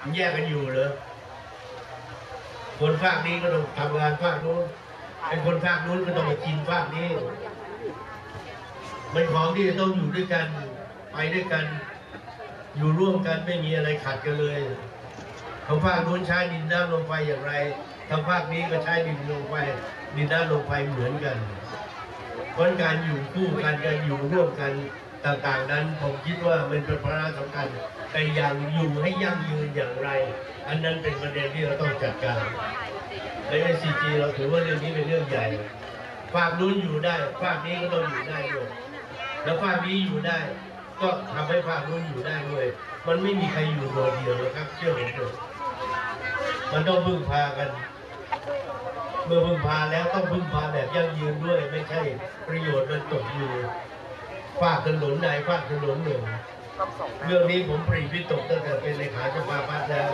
มันแยกกันอยู่เหรอคนภาคนี้ก็ต้องทำงานภาคนู้นไอ้คนภาคนู้นก็ต้องมากินภาคนี้ มันของที่จะต้องอยู่ด้วยกัน ไปด้วยกัน อยู่ร่วมกันไม่มีอะไรขัดกันเลยทางภาคนู้นใช้ดินน้ำลมไฟอย่างไรทางภาคนี้ก็ใช้ดินลมไฟดินน้ำลมไฟเหมือนกันเพราะการอยู่คู่กันการอยู่ร่วมกันต่างๆนั้นผมคิดว่ามันเป็นภาระสำคัญ แต่อย่างอยู่ให้ยั่งยืนอย่างไร อันนั้นเป็นประเด็นที่เราต้องจัดการใน SCG เราถือว่าเรื่องนี้เป็นเรื่องใหญ่ฝากนู้นอยู่ได้ฝากนี้ก็ต้องอยู่ได้ด้วยแล้วฝากนี้อยู่ได้ ก็ทำให้ฝากนู้นอยู่ได้ด้วย มันไม่มีใครอยู่โดดเดียวหรอกครับ เชื่อผมเถอะมันต้องพึ่งพากันเมื่อพึ่งพาแล้วต้องพึ่งพาแบบยั่งยืนด้วย ไม่ใช่ประโยชน์มันตกอยู่ฝากถนนใดฝากถนนหนึ่ง เรื่องนี้ผมปรีวิตกตั้งแต่เป็นเลขาสภาพัฒน์แล้ว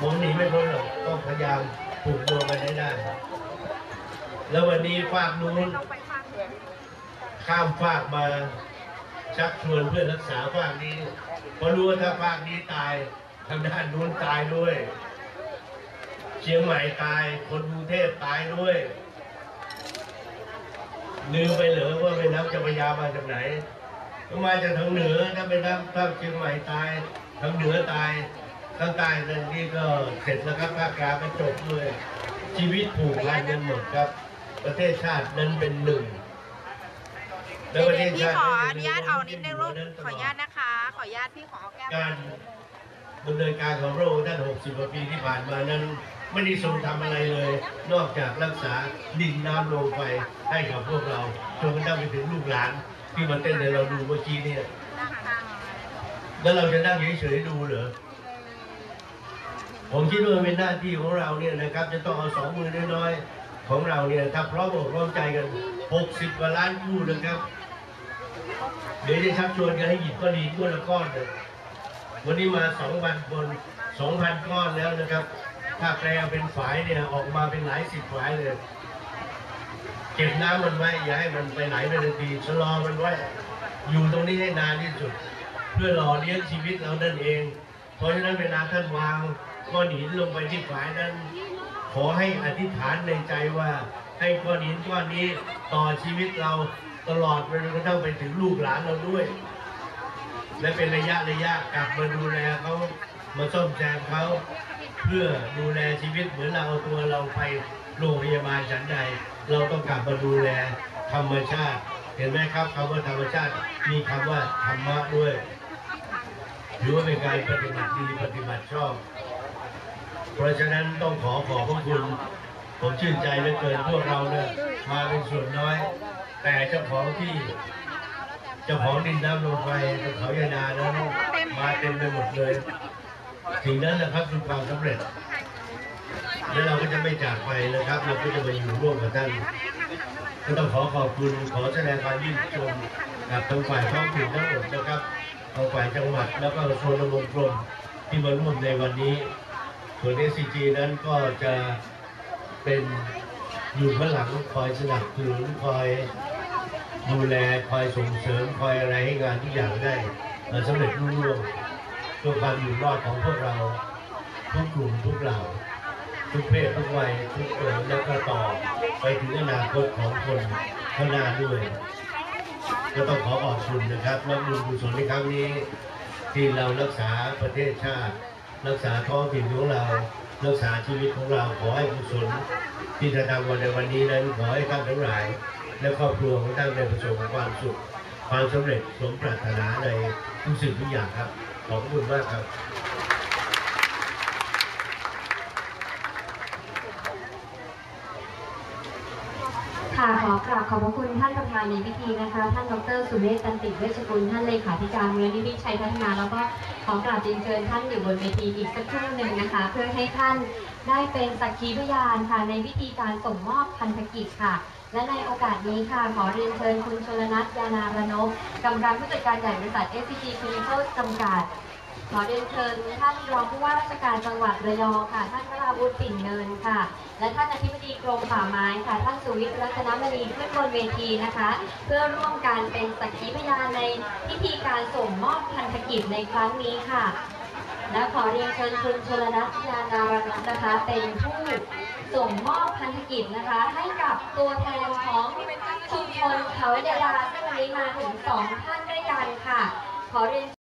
ผมหนีไม่พ้นหรอกต้องพยายามผูกโยงกันให้ได้ แล้ววันนี้ฝากนู้นข้ามฝากมาชักชวนเพื่อรักษาฝากนี้เพราะรู้ว่าถ้าฝากนี้ตายทางด้านนู้นตายด้วยเชียงใหม่ตายคนกรุงเทพตายด้วยลืมไปเหรอว่าแม่น้ำจ้าพยามาจากไหน มาจากทางเหนือถ้าเป็นน้ำถ้าเชียงใหม่ตายทางเหนือตายทางใต้นั่นนี่ก็เสร็จแล้วครับภาคกลางก็จบด้วยชีวิตผูกพันกันหมดครับ ประเทศชาตินั้นเป็นหนึ่งเด็กๆพี่ขออนุญาตเอานิดนึงลูกขออนุญาตนะคะ ขออนุญาตพี่ขอเอาแก้วการดำเนินการของพระองค์ท่าน 60กว่าปีที่ผ่านมานั้นไม่ได้ทรงทำอะไรเลย นอกจากรักษาดินน้ำลมไฟให้กับพวกเราจนกระทั่งไปถึงลูกหลาน ที่มาเต้นให้เราดูเมื่อกี้เนี่ย แล้วเราจะนั่งเฉยๆดูเหรอ ผมคิดว่าเป็นหน้าที่ของเราเนี่ยนะครับ จะต้องเอาสองมือน้อยๆของเราเนี่ยถ้าพร้อมอกพร้อมใจกัน 60กว่าล้านคู่นะครับ เดี๋ยวจะชักชวนกันให้หยิบก้อนหินก้อนละก้อนเลยวันนี้มา2,000คน2,000ก้อนแล้วนะครับ ถ้าแปลเป็นฝายเนี่ยออกมาเป็นหลายสิบฝายเลย เก็บน้ำมันไว้ อย่าให้มันไปไหลไปทันทีชะลอมันไว้ อยู่ตรงนี้ให้นานที่สุด เพื่อหล่อเลี้ยงชีวิตเรานั่นเอง เพราะฉะนั้นเวลาท่านวางก้อนหินลงไปที่ฝายนั้น ขอให้อธิษฐานในใจว่า ให้ก้อนหินก้อนนี้ต่อชีวิตเราตลอดไปจนกระทั่งไปถึงลูกหลานเราด้วย และเป็นระยะระยะกลับมาดูแลเขามาซ่อมแซมเขา พื่อดูแลชีวิตเหมือนเราเอาตัวเราไปโรงพยาบาลฉันใด เราต้องกลับมาดูแลธรรมชาติ เห็นไหมครับคำว่าธรรมชาติมีคำว่าธรรมะด้วยถือว่าเป็นการปฏิบัติดีปฏิบัติชอบ เพราะฉะนั้นต้องขอขอบพระคุณผมชื่นใจเหลือเกินพวกเราเนี่ยมาเป็นส่วนน้อย แต่เจ้าของที่เจ้าของดินน้ำลมไฟเขายานานั้นมาเต็มไปหมดเลย สิ่งนั้นนะครับคือความสำเร็จ แล้วเราก็จะไม่จากไปนะครับ เราก็จะมาอยู่ร่วมกับท่าน ก็ต้องขอขอบคุณขอแสดงความยินดีชมกับทางฝ่ายท้องถิ่นทั้งหมดนะครับทางฝ่ายจังหวัดแล้วก็กระทรวงดำรงกรมที่มาร่วมในวันนี้ส่วน SCG นั้นก็จะเป็นอยู่ข้างหลังคอยสนับสนุนคอยดูแลคอยส่งเสริมคอยอะไรให้งานทุกอย่างได้สำเร็จรุ่งเรือง พื่อความอยู่รอดของพวกเราทุกกลุ่มทุกเหล่าทุกเพศทุกวัยทุกคนแล้วก็ต่อไปถึงอนาคตของคนข้างหน้าด้วย ก็ต้องขอขอบคุณนะครับและบุญกุศลในครั้งนี้ ที่เรารักษาประเทศชาติ รักษาท้องถิ่นของเรา รักษาชีวิตของเราขอให้กุศลที่จะทำวันในวันนี้นั้นขอให้ท่านทั้งหลาย และครอบครัวของท่านได้ประสบความสุข ความสำเร็จสมปรารถนาในทุกสิ่งทุกอย่างครับ ขอบคุณมากครับค่ะขอกราบขอบพระคุณท่านประธานในพิธีนะคะ ท่านดรสุเมธตันติเวชกุลท่านเลขาธิการมูลนิธิชัยพัฒนา แล้วก็ขอกราบเรียนเชิญท่านอยู่บนเวทีอีกสักครู่หนึ่งนะคะ เพื่อให้ท่านได้เป็นสักขีพยานค่ะในพิธีการส่งมอบพันธกิจค่ะ และในโอกาสนี้ค่ะขอเรียนเชิญคุณชลนัทยานารนพกรรมการผู้จัดการใหญ่บริษัท SCG Chemical จำกัด ขอเรียนเชิญท่านรองผู้ว่าราชการจังหวัดระยองค่ะ ท่านวราวุฒิปิ่นเนินค่ะ และท่านอธิบดีกรมป่าไม้ค่ะท่านสุวิทย์รัตนมณีขึ้นบนเวทีนะคะ เพื่อร่วมการเป็นสักขีพยานในพิธีการส่งมอบพันธกิจในครั้งนี้ค่ะและขอเรียนเชิญคุณชลนัทยาการน์นะคะ เป็นผู้ส่งมอบ พันธกิจนะคะ ให้กับตัวแทนของชุมชนเขาเดลาซึ่งวันนี้มาถึงสองท่านด้วยกันค่ะ ขอเรียน